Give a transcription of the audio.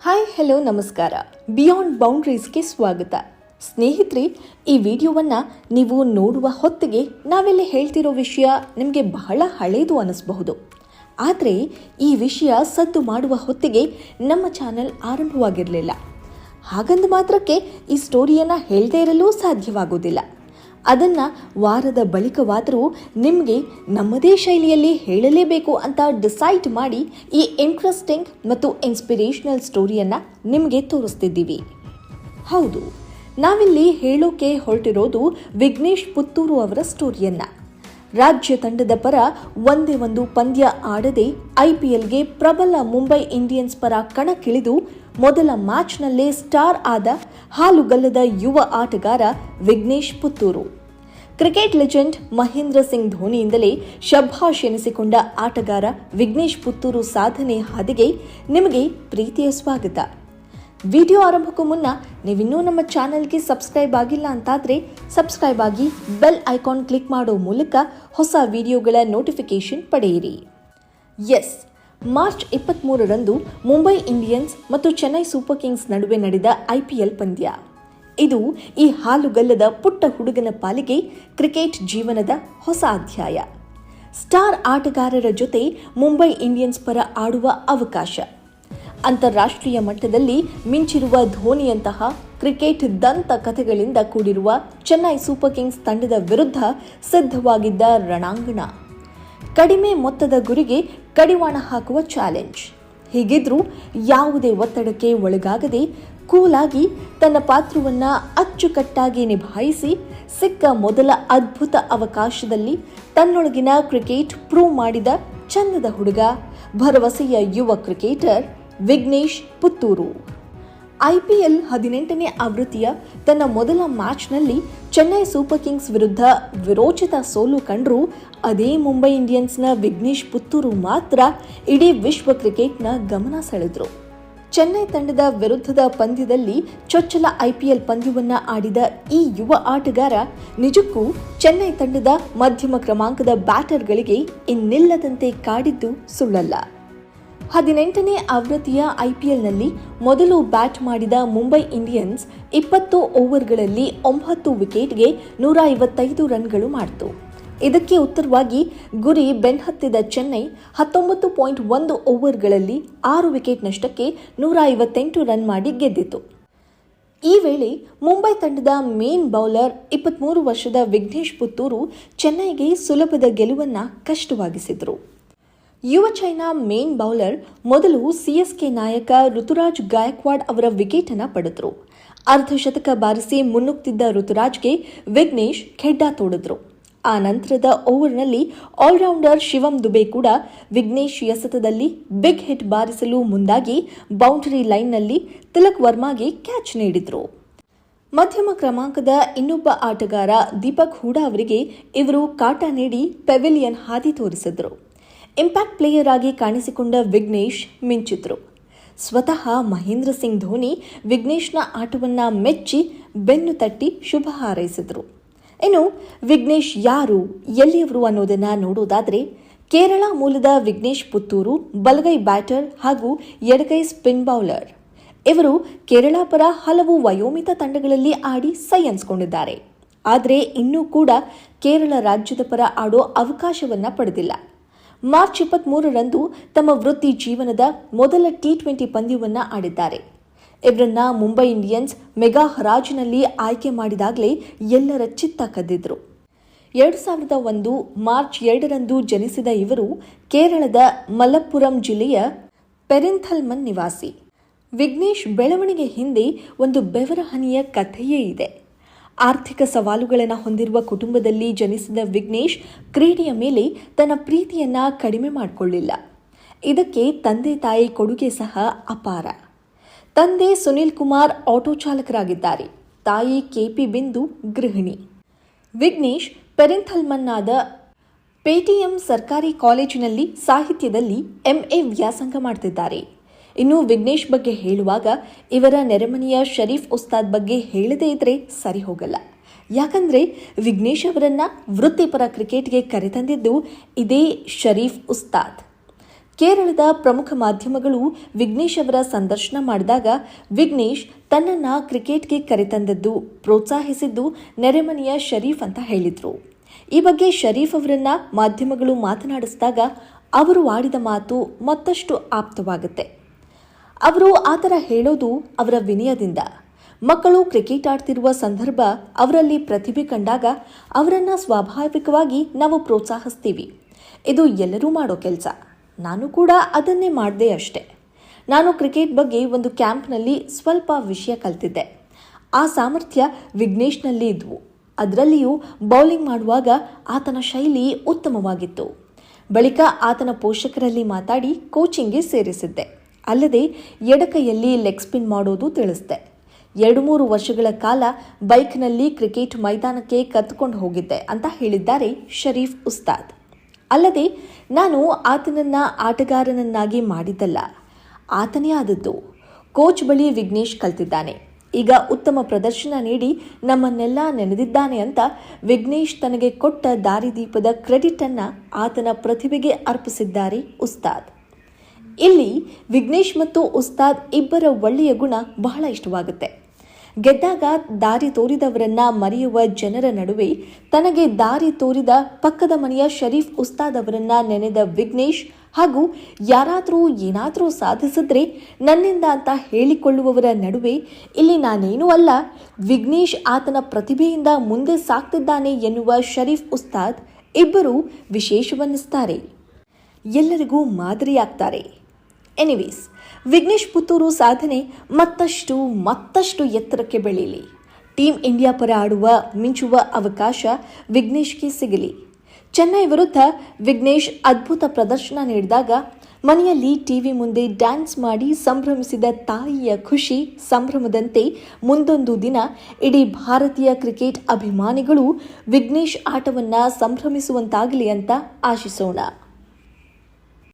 Hi hello ನಮಸ್ಕಾರ. Beyond ಬೌಂಡ್ರೀಸ್ಗೆ ಸ್ವಾಗತ. ಸ್ನೇಹಿತರೆ, ಈ ವಿಡಿಯೋವನ್ನು ನೀವು ನೋಡುವ ಹೊತ್ತಿಗೆ ನಾವೆಲ್ಲ ಹೇಳ್ತಿರೋ ವಿಷಯ ನಿಮಗೆ ಬಹಳ ಹಳೇದು ಅನ್ನಿಸಬಹುದು ಆದರೆ, ಈ ವಿಷಯ ಸದ್ದು ಮಾಡುವ ಹೊತ್ತಿಗೆ ನಮ್ಮ ಚಾನೆಲ್ ಆರಂಭವಾಗಿರಲಿಲ್ಲ. ಹಾಗಂದ ಮಾತ್ರಕ್ಕೆ ಈ ಸ್ಟೋರಿಯನ್ನು ಹೇಳದೇ ಇರಲು ಸಾಧ್ಯವಾಗೋದಿಲ್ಲ. ಅದನ್ನು ವಾರದ ಬಳಿಕವಾದರೂ ನಿಮಗೆ ನಮ್ಮದೇ ಶೈಲಿಯಲ್ಲಿ ಹೇಳಲೇಬೇಕು ಅಂತ ಡಿಸೈಡ್ ಮಾಡಿ ಈ ಇಂಟ್ರೆಸ್ಟಿಂಗ್ ಮತ್ತು ಇನ್ಸ್ಪಿರೇಷನಲ್ ಸ್ಟೋರಿಯನ್ನು ನಿಮಗೆ ತೋರಿಸ್ತಿದ್ದೀವಿ. ಹೌದು, ನಾವಿಲ್ಲಿ ಹೇಳೋಕೆ ಹೊರಟಿರೋದು ವಿಘ್ನೇಶ್ ಪುತ್ತೂರು ಅವರ ಸ್ಟೋರಿಯನ್ನ ರಾಜ್ಯ ತಂಡದ ಪರ ಒಂದೇ ಒಂದು ಪಂದ್ಯ ಆಡದೆ ಐಪಿಎಲ್ಗೆ ಪ್ರಬಲ ಮುಂಬೈ ಇಂಡಿಯನ್ಸ್ ಪರ ಕಣಕ್ಕಿಳಿದು ಮೊದಲ ಮ್ಯಾಚ್ನಲ್ಲೇ ಸ್ಟಾರ್ ಆದ ಹಾಲುಗಲ್ಲದ ಯುವ ಆಟಗಾರ ವಿಘ್ನೇಶ್ ಪುತ್ತೂರು. ಕ್ರಿಕೆಟ್ ಲೆಜೆಂಡ್ ಮಹೇಂದ್ರ ಸಿಂಗ್ ಧೋನಿಯಿಂದಲೇ ಶಭಾಷ್ ಎನಿಸಿಕೊಂಡ ಆಟಗಾರ ವಿಘ್ನೇಶ್ ಪುತ್ತೂರು ಸಾಧನೆ ಹಾದಿಗೆ ನಿಮಗೆ ಪ್ರೀತಿಯ ಸ್ವಾಗತ. ವಿಡಿಯೋ ಆರಂಭಕ್ಕೂ ಮುನ್ನ ನೀವಿನ್ನೂ ನಮ್ಮ ಚಾನೆಲ್ಗೆ ಸಬ್ಸ್ಕ್ರೈಬ್ ಆಗಿಲ್ಲ ಅಂತಾದರೆ ಸಬ್ಸ್ಕ್ರೈಬ್ ಆಗಿ ಬೆಲ್ ಐಕಾನ್ ಕ್ಲಿಕ್ ಮಾಡೋ ಮೂಲಕ ಹೊಸ ವಿಡಿಯೋಗಳ ನೋಟಿಫಿಕೇಶನ್ ಪಡೆಯಿರಿ. ಎಸ್, ಮಾರ್ಚ್ ಇಪ್ಪತ್ತ್ಮೂರರಂದು ಮುಂಬೈ ಇಂಡಿಯನ್ಸ್ ಮತ್ತು ಚೆನ್ನೈ ಸೂಪರ್ ಕಿಂಗ್ಸ್ ನಡುವೆ ನಡೆದ ಐಪಿಎಲ್ ಪಂದ್ಯ. ಇದು ಈ ಹಾಲುಗಲ್ಲದ ಪುಟ್ಟ ಹುಡುಗನ ಪಾಲಿಗೆ ಕ್ರಿಕೆಟ್ ಜೀವನದ ಹೊಸ ಅಧ್ಯಾಯ. ಸ್ಟಾರ್ ಆಟಗಾರರ ಜೊತೆ ಮುಂಬೈ ಇಂಡಿಯನ್ಸ್ ಪರ ಆಡುವ ಅವಕಾಶ. ಅಂತಾರಾಷ್ಟ್ರೀಯ ಮಟ್ಟದಲ್ಲಿ ಮಿಂಚಿರುವ ಧೋನಿಯಂತಹ ಕ್ರಿಕೆಟ್ ದಂತ ಕಥೆಗಳಿಂದ ಕೂಡಿರುವ ಚೆನ್ನೈ ಸೂಪರ್ ಕಿಂಗ್ಸ್ ತಂಡದ ವಿರುದ್ಧ ಸಿದ್ಧವಾಗಿದ್ದ ರಣಾಂಗಣ. ಕಡಿಮೆ ಮೊತ್ತದ ಗುರಿಗೆ ಕಡಿವಾಣ ಹಾಕುವ ಚಾಲೆಂಜ್. ಹೀಗಿದ್ರೂ ಯಾವುದೇ ಒತ್ತಡಕ್ಕೆ ಒಳಗಾಗದೆ ಕೂಲಾಗಿ ತನ್ನ ಪಾತ್ರವನ್ನ ಅಚ್ಚುಕಟ್ಟಾಗಿ ನಿಭಾಯಿಸಿ ಸಿಕ್ಕ ಮೊದಲ ಅದ್ಭುತ ಅವಕಾಶದಲ್ಲಿ ತನ್ನೊಳಗಿನ ಕ್ರಿಕೆಟ್ ಪ್ರೂವ್ ಮಾಡಿದ ಚಂದದ ಹುಡುಗ, ಭರವಸೆಯ ಯುವ ಕ್ರಿಕೆಟರ್ ವಿಘ್ನೇಶ್ ಪುತ್ತೂರು. ಐಪಿಎಲ್ ಹದಿನೆಂಟನೇ ಆವೃತ್ತಿಯ ತನ್ನ ಮೊದಲ ಮ್ಯಾಚ್ನಲ್ಲಿ ಚೆನ್ನೈ ಸೂಪರ್ ಕಿಂಗ್ಸ್ ವಿರುದ್ಧ ವಿರೋಚಿತ ಸೋಲು ಕಂಡರೂ ಅದೇ ಮುಂಬೈ ಇಂಡಿಯನ್ಸ್ನ ವಿಘ್ನೇಶ್ ಪುತ್ತೂರು ಮಾತ್ರ ಇಡೀ ವಿಶ್ವ ಕ್ರಿಕೆಟ್ನ ಗಮನ ಸೆಳೆದರು. ಚೆನ್ನೈ ತಂಡದ ವಿರುದ್ಧದ ಪಂದ್ಯದಲ್ಲಿ ಚೊಚ್ಚಲ ಐಪಿಎಲ್ ಪಂದ್ಯವನ್ನು ಆಡಿದ ಈ ಯುವ ಆಟಗಾರ ನಿಜಕ್ಕೂ ಚೆನ್ನೈ ತಂಡದ ಮಧ್ಯಮ ಕ್ರಮಾಂಕದ ಬ್ಯಾಟರ್ಗಳಿಗೆ ಇನ್ನಿಲ್ಲದಂತೆ ಕಾಡಿದ್ದು ಸುಳ್ಳಲ್ಲ. ಹದಿನೆಂಟನೇ ಆವೃತ್ತಿಯ ಐಪಿಎಲ್ನಲ್ಲಿ ಮೊದಲು ಬ್ಯಾಟ್ ಮಾಡಿದ ಮುಂಬೈ ಇಂಡಿಯನ್ಸ್ ಇಪ್ಪತ್ತು ಓವರ್ಗಳಲ್ಲಿ ಒಂಬತ್ತು ವಿಕೆಟ್ಗೆ ನೂರ ಐವತ್ತೈದು ರನ್ಗಳು ಮಾಡಿತು. ಇದಕ್ಕೆ ಉತ್ತರವಾಗಿ ಗುರಿ ಬೆನ್ಹತ್ತಿದ ಚೆನ್ನೈ ಹತ್ತೊಂಬತ್ತು ಪಾಯಿಂಟ್ ಒಂದು ಓವರ್ಗಳಲ್ಲಿ ಆರು ವಿಕೆಟ್ ನಷ್ಟಕ್ಕೆ ನೂರ ಐವತ್ತೆಂಟು ರನ್ ಮಾಡಿ ಗೆದ್ದಿತು. ಈ ವೇಳೆ ಮುಂಬೈ ತಂಡದ ಮೇನ್ ಬೌಲರ್ ಇಪ್ಪತ್ತ್ಮೂರು ವರ್ಷದ ವಿಘ್ನೇಶ್ ಪುತ್ತೂರು ಚೆನ್ನೈಗೆ ಸುಲಭದ ಗೆಲುವನ್ನು ಕಷ್ಟವಾಗಿಸಿದರು. ಯುವ ಚೈನಾ ಮೇನ್ ಬೌಲರ್ ಮೊದಲು ಸಿಎಸ್ಕೆ ನಾಯಕ ಋತುರಾಜ್ ಗಾಯಕ್ವಾಡ್ ಅವರ ವಿಕೆಟ್ ಅನ್ನು ಪಡೆದರು. ಅರ್ಧಶತಕ ಬಾರಿಸಿ ಮುನ್ನುಗ್ತಿದ್ದ ಋತುರಾಜ್ಗೆ ವಿಘ್ನೇಶ್ ಖೆಡ್ಡ ತೋಡಿದ್ರು. ಆ ನಂತರದ ಓವರ್ನಲ್ಲಿ ಆಲ್ರೌಂಡರ್ ಶಿವಂ ದುಬೆ ಕೂಡ ವಿಘ್ನೇಶ್ ಎಸೆತದಲ್ಲಿ ಬಿಗ್ ಹಿಟ್ ಬಾರಿಸಲು ಮುಂದಾಗಿ ಬೌಂಡರಿ ಲೈನ್ನಲ್ಲಿ ತಿಲಕ್ ವರ್ಮಾಗೆ ಕ್ಯಾಚ್ ನೀಡಿದ್ರು. ಮಧ್ಯಮ ಕ್ರಮಾಂಕದ ಇನ್ನೊಬ್ಬ ಆಟಗಾರ ದೀಪಕ್ ಹೂಡಾ ಅವರಿಗೆ ಇವರು ಕಾಟ ನೀಡಿ ಪೆವಿಲಿಯನ್ ಹಾದಿ ತೋರಿಸಿದ್ರು. ಇಂಪ್ಯಾಕ್ಟ್ ಪ್ಲೇಯರ್ ಆಗಿ ಕಾಣಿಸಿಕೊಂಡ ವಿಘ್ನೇಶ್ ಮಿಂಚಿದ್ರು ಸ್ವತಃ ಮಹೇಂದ್ರ ಸಿಂಗ್ ಧೋನಿ ವಿಘ್ನೇಶ್ನ ಆಟವನ್ನು ಮೆಚ್ಚಿ ಬೆನ್ನು ತಟ್ಟಿ ಶುಭ ಹಾರೈಸಿದ್ರು. ಇನ್ನು ವಿಘ್ನೇಶ್ ಯಾರು, ಎಲ್ಲಿಯವರು ಅನ್ನೋದನ್ನು ನೋಡೋದಾದರೆ, ಕೇರಳ ಮೂಲದ ವಿಘ್ನೇಶ್ ಪುತ್ತೂರು, ಬಲಗೈ ಬ್ಯಾಟರ್ ಹಾಗೂ ಎಡಗೈ ಸ್ಪಿನ್ ಬೌಲರ್. ಇವರು ಕೇರಳ ಪರ ಹಲವು ವಯೋಮಿತ ತಂಡಗಳಲ್ಲಿ ಆಡಿ ಸೈ ಅನ್ಸ್ಕೊಂಡಿದ್ದಾರೆ. ಆದರೆ ಇನ್ನೂ ಕೂಡ ಕೇರಳ ರಾಜ್ಯದ ಪರ ಆಡೋ ಅವಕಾಶವನ್ನು ಪಡೆದಿಲ್ಲ. ಮಾರ್ಚ್ ಇಪ್ಪತ್ತ್ಮೂರರಂದು ತಮ್ಮ ವೃತ್ತಿ ಜೀವನದ ಮೊದಲ ಟಿ ಟ್ವೆಂಟಿ ಪಂದ್ಯವನ್ನು ಆಡಿದ್ದಾರೆ. ಇವರನ್ನ ಮುಂಬೈ ಇಂಡಿಯನ್ಸ್ ಮೆಗಾ ಹರಾಜಿನಲ್ಲಿ ಆಯ್ಕೆ ಮಾಡಿದಾಗಲೇ ಎಲ್ಲರ ಚಿತ್ತ ಕದ್ದಿದ್ರು. ಎರಡು ಸಾವಿರದ ಒಂದು ಮಾರ್ಚ್ ಎರಡರಂದು ಜನಿಸಿದ ಇವರು ಕೇರಳದ ಮಲಪ್ಪುರಂ ಜಿಲ್ಲೆಯ ಪೆರಿಂಥಲ್ಮನ್ ನಿವಾಸಿ. ವಿಘ್ನೇಶ್ ಬೆಳವಣಿಗೆ ಹಿಂದೆ ಒಂದು ಬೆವರಹನಿಯ ಕಥೆಯೇ ಇದೆ. ಆರ್ಥಿಕ ಸವಾಲುಗಳನ್ನು ಹೊಂದಿರುವ ಕುಟುಂಬದಲ್ಲಿ ಜನಿಸಿದ ವಿಘ್ನೇಶ್ ಕ್ರೀಡೆಯ ಮೇಲೆ ತನ್ನ ಪ್ರೀತಿಯನ್ನ ಕಡಿಮೆ ಮಾಡಿಕೊಳ್ಳಿಲ್ಲ. ಇದಕ್ಕೆ ತಂದೆ ತಾಯಿ ಕೊಡುಗೆ ಸಹ ಅಪಾರ. ತಂದೆ ಸುನಿಲ್ ಕುಮಾರ್ ಆಟೋ ಚಾಲಕರಾಗಿದ್ದಾರೆ. ತಾಯಿ ಕೆಪಿ ಬಿಂದು ಗೃಹಿಣಿ. ವಿಘ್ನೇಶ್ ಪೆರಿಂಥಲ್ಮನ್ನಾದ ಪೇಟಿಎಂ ಸರ್ಕಾರಿ ಕಾಲೇಜಿನಲ್ಲಿ ಸಾಹಿತ್ಯದಲ್ಲಿ ಎಂಎ ವ್ಯಾಸಂಗ ಮಾಡ್ತಿದ್ದಾರೆ. ಇನ್ನು ವಿಘ್ನೇಶ್ ಬಗ್ಗೆ ಹೇಳುವಾಗ ಇವರ ನೆರೆಮನೆಯ ಶರೀಫ್ ಉಸ್ತಾದ್ ಬಗ್ಗೆ ಹೇಳದೇ ಇದ್ರೆ ಸರಿ ಹೋಗಲ್ಲ. ಯಾಕಂದ್ರೆ ವಿಘ್ನೇಶ್ ಅವರನ್ನ ವೃತ್ತಿಪರ ಕ್ರಿಕೆಟ್ಗೆ ಕರೆತಂದಿದ್ದು ಇದೇ ಶರೀಫ್ ಉಸ್ತಾದ್. ಕೇರಳದ ಪ್ರಮುಖ ಮಾಧ್ಯಮಗಳು ವಿಘ್ನೇಶ್ ಅವರ ಸಂದರ್ಶನ ಮಾಡಿದಾಗ ವಿಘ್ನೇಶ್ ತನ್ನನ್ನ ಕ್ರಿಕೆಟ್ಗೆ ಕರೆತಂದದ್ದು ಪ್ರೋತ್ಸಾಹಿಸಿದ್ದು ನೆರೆಮನೆಯ ಶರೀಫ್ ಅಂತ ಹೇಳಿದ್ರು. ಈ ಬಗ್ಗೆ ಶರೀಫ್ ಅವರನ್ನ ಮಾಧ್ಯಮಗಳು ಮಾತನಾಡಿಸಿದಾಗ ಅವರು ಆಡಿದ ಮಾತು ಮತ್ತಷ್ಟು ಆಪ್ತವಾಗುತ್ತೆ. ಅವರು ಆ ಥರ ಹೇಳೋದು ಅವರ ವಿನಯದಿಂದ. ಮಕ್ಕಳು ಕ್ರಿಕೆಟ್ ಆಡ್ತಿರುವ ಸಂದರ್ಭ ಅವರಲ್ಲಿ ಪ್ರತಿಭೆ ಕಂಡಾಗ ಅವರನ್ನು ಸ್ವಾಭಾವಿಕವಾಗಿ ನಾವು ಪ್ರೋತ್ಸಾಹಿಸ್ತೀವಿ. ಇದು ಎಲ್ಲರೂ ಮಾಡೋ ಕೆಲಸ. ನಾನು ಕೂಡ ಅದನ್ನೇ ಮಾಡಿದೆ ಅಷ್ಟೆ. ನಾನು ಕ್ರಿಕೆಟ್ ಬಗ್ಗೆ ಒಂದು ಕ್ಯಾಂಪ್ನಲ್ಲಿ ಸ್ವಲ್ಪ ವಿಷಯ ಕಲ್ತಿದ್ದೆ. ಆ ಸಾಮರ್ಥ್ಯ ವಿಘ್ನೇಶ್ನಲ್ಲಿ ಇದ್ವು. ಅದರಲ್ಲಿಯೂ ಬೌಲಿಂಗ್ ಮಾಡುವಾಗ ಆತನ ಶೈಲಿ ಉತ್ತಮವಾಗಿತ್ತು. ಬಳಿಕ ಆತನ ಪೋಷಕರಲ್ಲಿ ಮಾತಾಡಿ ಕೋಚಿಂಗ್ಗೆ ಸೇರಿಸಿದ್ದೆ. ಅಲ್ಲದೆ ಎಡಕೈಯಲ್ಲಿ ಲೆಗ್ ಸ್ಪಿನ್ ಮಾಡೋದು ತಿಳಿಸಿದೆ. ಎರಡು ಮೂರು ವರ್ಷಗಳ ಕಾಲ ಬೈಕ್ನಲ್ಲಿ ಕ್ರಿಕೆಟ್ ಮೈದಾನಕ್ಕೆ ಕತ್ಕೊಂಡು ಹೋಗಿದ್ದೆ ಅಂತ ಹೇಳಿದ್ದಾರೆ ಶರೀಫ್ ಉಸ್ತಾದ್. ಅಲ್ಲದೆ ನಾನು ಆತನನ್ನ ಆಟಗಾರನನ್ನಾಗಿ ಮಾಡಿದ್ದಲ್ಲ, ಆತನೇ ಆದದ್ದು. ಕೋಚ್ ಬಳಿ ವಿಘ್ನೇಶ್ ಕಲ್ತಿದ್ದಾನೆ. ಈಗ ಉತ್ತಮ ಪ್ರದರ್ಶನ ನೀಡಿ ನಮ್ಮನ್ನೆಲ್ಲ ನೆನೆದಿದ್ದಾನೆ ಅಂತ ವಿಘ್ನೇಶ್ ತನಗೆ ಕೊಟ್ಟ ದಾರಿದೀಪದ ಕ್ರೆಡಿಟ್ ಅನ್ನ ಆತನ ಪ್ರತಿಭೆಗೆ ಅರ್ಪಿಸಿದ್ದಾರೆ ಉಸ್ತಾದ್. ಇಲ್ಲಿ ವಿಘ್ನೇಶ್ ಮತ್ತು ಉಸ್ತಾದ್ ಇಬ್ಬರ ಒಳ್ಳೆಯ ಗುಣ ಬಹಳ ಇಷ್ಟವಾಗುತ್ತೆ. ಗೆದ್ದಾಗ ದಾರಿ ತೋರಿದವರನ್ನ ಮರೆಯುವ ಜನರ ನಡುವೆ ತನಗೆ ದಾರಿ ತೋರಿದ ಪಕ್ಕದ ಮನೆಯ ಶರೀಫ್ ಉಸ್ತಾದ್ ಅವರನ್ನ ನೆನೆದ ವಿಘ್ನೇಶ್ ಹಾಗೂ ಯಾರಾದರೂ ಏನಾದರೂ ಸಾಧಿಸಿದ್ರೆ ನನ್ನಿಂದ ಅಂತ ಹೇಳಿಕೊಳ್ಳುವವರ ನಡುವೆ ಇಲ್ಲಿ ನಾನೇನೂ ಅಲ್ಲ, ವಿಘ್ನೇಶ್ ಆತನ ಪ್ರತಿಭೆಯಿಂದ ಮುಂದೆ ಸಾಕ್ತಿದ್ದಾನೆ ಎನ್ನುವ ಶರೀಫ್ ಉಸ್ತಾದ್ ಇಬ್ಬರು ವಿಶೇಷವನ್ನಿಸ್ತಾರೆ. ಎಲ್ಲರಿಗೂ ಮಾದರಿಯಾಗ್ತಾರೆ. ಎನಿವೇಸ್ ವಿಘ್ನೇಶ್ ಪುತ್ತೂರು ಸಾಧನೆ ಮತ್ತಷ್ಟು ಮತ್ತಷ್ಟು ಎತ್ತರಕ್ಕೆ ಬೆಳೆಯಲಿ ಟೀಮ್ ಇಂಡಿಯಾ ಪರ ಆಡುವ, ಮಿಂಚುವ ಅವಕಾಶ ವಿಘ್ನೇಶ್ಗೆ ಸಿಗಲಿ. ಚೆನ್ನೈ ವಿರುದ್ಧ ವಿಘ್ನೇಶ್ ಅದ್ಭುತ ಪ್ರದರ್ಶನ ನೀಡಿದಾಗ ಮನೆಯಲ್ಲಿ ಟಿವಿ ಮುಂದೆ ಡ್ಯಾನ್ಸ್ ಮಾಡಿ ಸಂಭ್ರಮಿಸಿದ ತಾಯಿಯ ಖುಷಿ ಸಂಭ್ರಮದಂತೆ ಮುಂದೊಂದು ದಿನ ಇಡೀ ಭಾರತೀಯ ಕ್ರಿಕೆಟ್ ಅಭಿಮಾನಿಗಳು ವಿಘ್ನೇಶ್ ಆಟವನ್ನು ಸಂಭ್ರಮಿಸುವಂತಾಗಲಿ ಅಂತ ಆಶಿಸೋಣ.